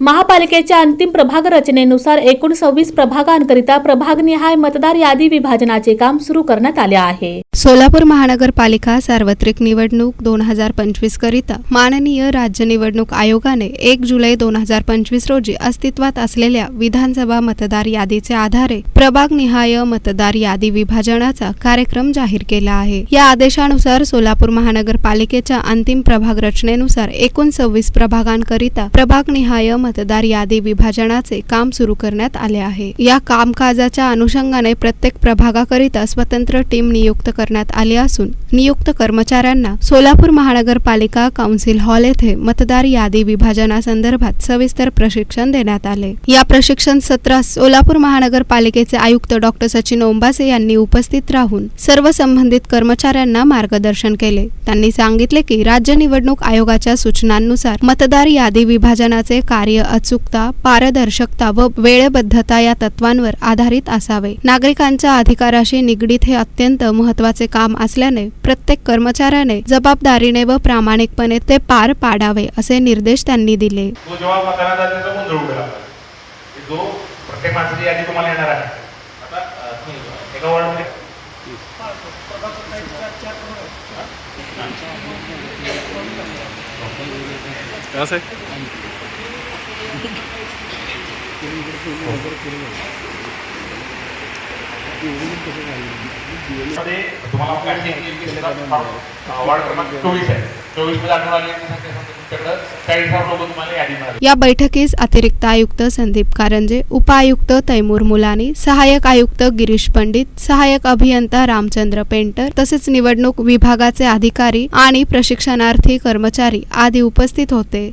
महापालिकेच्या अंतिम प्रभाग रचनेनुसार एकूण सव्वीस प्रभागांकरिता प्रभागनिहाय मतदार यादी विभाजनाचे काम सुरू करण्यात आले आहे. सोलापूर महानगरपालिका सार्वत्रिक निवडणूक दोन हजार पंचवीस करिता माननीय राज्य निवडणूक आयोगाने एक जुलै दोन हजार पंचवीस रोजी अस्तित्वात असलेल्या विधानसभा मतदार यादीचे आधारे प्रभाग निहाय मतदार यादी विभाजनाचा कार्यक्रम जाहीर केला आहे. या आदेशानुसार सोलापूर महानगरपालिकेच्या अंतिम प्रभाग रचनेनुसार एकूण सव्वीस प्रभागांकरिता प्रभाग निहाय मतदार यादी विभाजनाचे काम सुरू करण्यात आले आहे. या कामकाजाच्या अनुषंगाने प्रत्येक प्रभागाकरिता स्वतंत्र टीम नियुक्त करण्यात आली असून नियुक्त कर्मचाऱ्यांना सोलापूर महानगरपालिका काउन्सिल हॉल येथे मतदार यादी विभाजनासंदर्भात सविस्तर प्रशिक्षण देण्यात आले. या प्रशिक्षण सत्रास सोलापूर महानगरपालिकेचे आयुक्त डॉक्टर सचिन ओंबासे यांनी उपस्थित राहून सर्व संबंधित कर्मचाऱ्यांना मार्गदर्शन केले. त्यांनी सांगितले की राज्य निवडणूक आयोगाच्या सूचनांनुसार मतदार यादी विभाजनाचे कार्य अचूकता पारदर्शकता व वेळबद्धता या तत्वांवर आधारित असावे. नागरिकांच्या अधिकाराशी निगडीत हे अत्यंत महत्त्वाचे काम असल्याने प्रत्येक कर्मचाऱ्याने जबाबदारीने व प्रामाणिकपणे ते पार पाडावे असे निर्देश त्यांनी दिले. तो जेव्हा मतदानाचा त्याचा गोंधळ उडेल आपला. की जो प्रत्येक माणसाची यादी तुम्हाला येणार आहे. आता अं, तुम्ही एका वॉर्डमध्ये. कसं आहे? मध्ये तुम्हाला या बैठकीस अतिरिक्त आयुक्त संदीप कारंजे उपायुक्त तैमूर मुलानी सहाय्यक आयुक्त गिरीश पंडित सहाय्यक अभियंता रामचंद्र पेंटर तसेच निवडणूक विभागाचे अधिकारी आणि प्रशिक्षणार्थी कर्मचारी आदी उपस्थित होते.